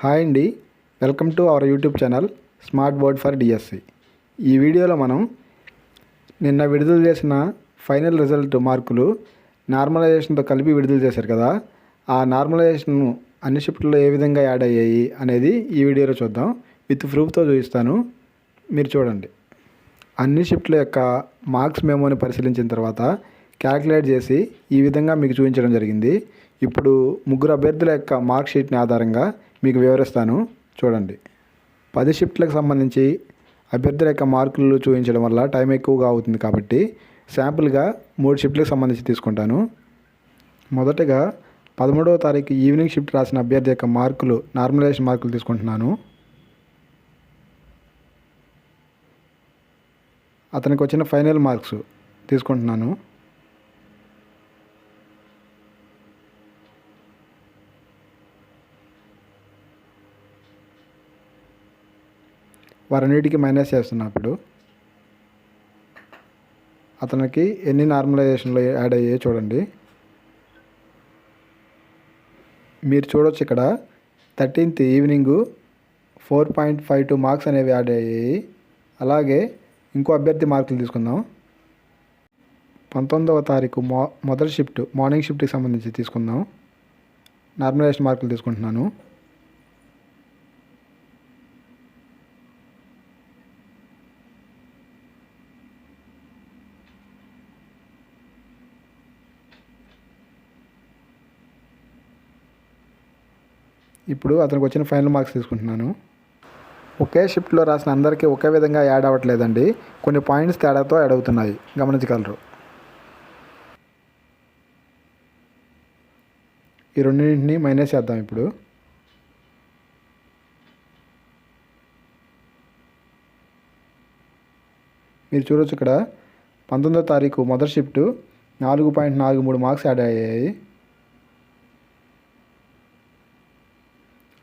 Hi అండి. Welcome to our YouTube channel smart board for DSC. ఈ వీడియోలో మనం నిన్న విడుదల చేసిన ఫైనల్ రిజల్ట్ మార్కులు నార్మలైజేషన్తో కలిపి విడుదల చేశారు కదా. ఆ నార్మలైజేషన్ అన్ని షిఫ్ట్లో ఏ విధంగా యాడ్ అయ్యాయి అనేది ఈ వీడియోలో చూద్దాం. విత్ ప్రూఫ్తో చూపిస్తాను. మీరు చూడండి. అన్ని షిఫ్ట్ల యొక్క మార్క్స్ మేమోని పరిశీలించిన తర్వాత క్యాలిక్యులేట్ చేసి ఈ విధంగా మీకు చూపించడం జరిగింది. ఇప్పుడు ముగ్గురు అభ్యర్థుల యొక్క మార్క్ షీట్ని ఆధారంగా మీకు వివరిస్తాను. చూడండి. పది షిఫ్ట్లకు సంబంధించి అభ్యర్థుల యొక్క మార్కులు చూపించడం వల్ల టైం ఎక్కువగా అవుతుంది కాబట్టి శాంపుల్గా మూడు షిఫ్ట్లకు సంబంధించి తీసుకుంటాను. మొదటగా పదమూడవ తారీఖు ఈవినింగ్ షిఫ్ట్ రాసిన అభ్యర్థి యొక్క మార్కులు నార్మలైజేషన్ మార్కులు తీసుకుంటున్నాను. అతనికి వచ్చిన ఫైనల్ మార్క్స్ తీసుకుంటున్నాను. వారన్నిటికీ మైనస్ చేస్తున్నప్పుడు అతనికి ఎన్ని నార్మలైజేషన్లు యాడ్ అయ్యాయో చూడండి. మీరు చూడొచ్చు ఇక్కడ thirteenth evening four point five two marks అనేవి యాడ్ అయ్యాయి. అలాగే ఇంకో అభ్యర్థి మార్కులు తీసుకుందాం. పంతొమ్మిదవ తారీఖు మో మొదటి షిఫ్ట్ మార్నింగ్ షిఫ్ట్కి సంబంధించి తీసుకుందాం. నార్మలైజేషన్ మార్కులు తీసుకుంటున్నాను. ఇప్పుడు అతనికి వచ్చిన ఫైనల్ మార్క్స్ తీసుకుంటున్నాను. ఒకే షిఫ్ట్లో రాసిన అందరికీ ఒకే విధంగా యాడ్ అవ్వట్లేదండి. కొన్ని పాయింట్స్ తేడాతో యాడ్ అవుతున్నాయి. గమనించగలరు. ఈ రెండింటిని మైనస్ చేద్దాం ఇప్పుడు. మీరు చూడొచ్చు ఇక్కడ. పంతొమ్మిదో తారీఖు మొదటి షిఫ్ట్. నాలుగు పాయింట్ నాలుగు మూడు మార్క్స్ యాడ్ అయ్యాయి.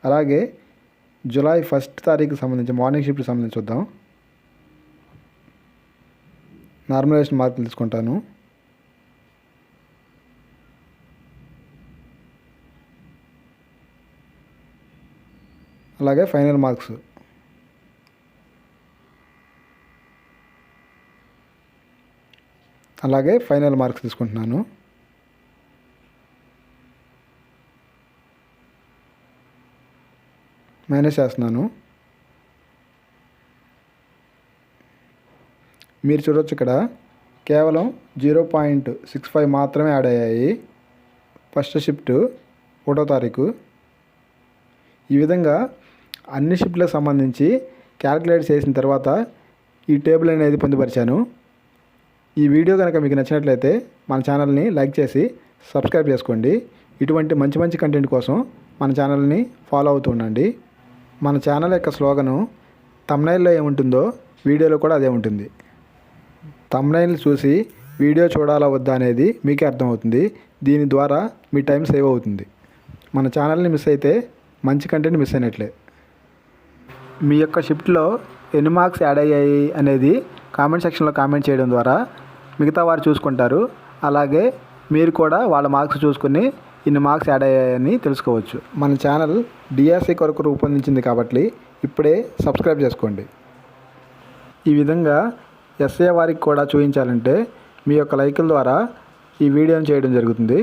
అలాగే జూలై ఫస్ట్ తారీఖు సంబంధించి మార్నింగ్ షిఫ్ట్కి సంబంధించి చూద్దాం. నార్మలైజేషన్ మార్కులు తీసుకుంటాను. అలాగే ఫైనల్ మార్క్స్. అలాగే ఫైనల్ మార్క్స్ తీసుకుంటున్నాను. మేనేజ్ చేస్తున్నాను. మీరు చూడొచ్చు ఇక్కడ. కేవలం జీరో పాయింట్ సిక్స్ ఫైవ్ మాత్రమే యాడ్ అయ్యాయి. ఫస్ట్ షిఫ్ట్ ఒకటో తారీఖు. ఈ విధంగా అన్ని షిఫ్ట్లకు సంబంధించి క్యాలిక్యులేట్ చేసిన తర్వాత ఈ టేబుల్ అనేది పొందుపరిచాను. ఈ వీడియో కనుక మీకు నచ్చినట్లయితే మన ఛానల్ని లైక్ చేసి సబ్స్క్రైబ్ చేసుకోండి. ఇటువంటి మంచి మంచి కంటెంట్ కోసం మన ఛానల్ని ఫాలో అవుతూ ఉండండి. మన ఛానల్ యొక్క స్లోగను తమ్నైల్లో ఏముంటుందో వీడియోలో కూడా అదే ఉంటుంది. తమ్నైల్ చూసి వీడియో చూడాలా వద్దా అనేది మీకే అర్థమవుతుంది. దీని ద్వారా మీ టైం సేవ్ అవుతుంది. మన ఛానల్ని మిస్ అయితే మంచి కంటెంట్ మిస్ అయినట్లే. మీ యొక్క షిఫ్ట్లో ఎన్ని మార్క్స్ యాడ్ అయ్యాయి అనేది కామెంట్ సెక్షన్లో కామెంట్ చేయడం ద్వారా మిగతా వారు చూసుకుంటారు. అలాగే మీరు కూడా వాళ్ళ మార్క్స్ చూసుకుని ఇన్ని మార్క్స్ యాడ్ అయ్యాయని తెలుసుకోవచ్చు. మన ఛానల్ డిఆర్సీ కొరకు రూపొందించింది కాబట్టి ఇప్పుడే సబ్స్క్రైబ్ చేసుకోండి. ఈ విధంగా ఎస్ఏ వారికి కూడా చూపించాలంటే మీ యొక్క లైకుల ద్వారా ఈ వీడియోని చేయడం జరుగుతుంది.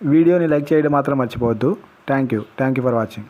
వీడియోని లైక్ చేయడం మాత్రం మర్చిపోవద్దు. Thank you thank you for watching